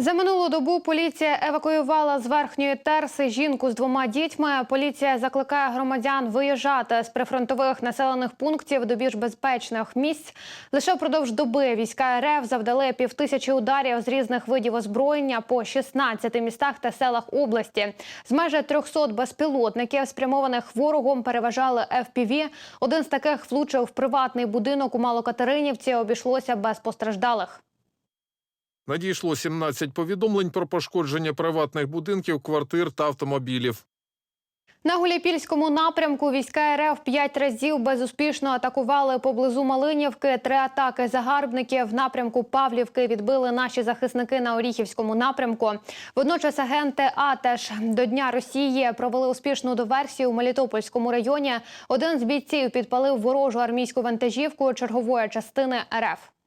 За минулу добу поліція евакуювала з верхньої терси жінку з двома дітьми. Поліція закликає громадян виїжджати з прифронтових населених пунктів до більш безпечних місць. Лише впродовж доби війська РФ завдали півтисячі ударів з різних видів озброєння по 16 містах та селах області. З майже 300 безпілотників, спрямованих ворогом, переважали FPV. Один з таких влучив в приватний будинок у Малокатеринівці. Обійшлося без постраждалих. Надійшло 17 повідомлень про пошкодження приватних будинків, квартир та автомобілів. На Гуляйпільському напрямку війська РФ п'ять разів безуспішно атакували поблизу Малинівки. Три атаки загарбників в напрямку Павлівки відбили наші захисники на Оріхівському напрямку. Водночас агенти А теж до Дня Росії провели успішну диверсію у Мелітопольському районі. Один з бійців підпалив ворожу армійську вантажівку чергової частини РФ.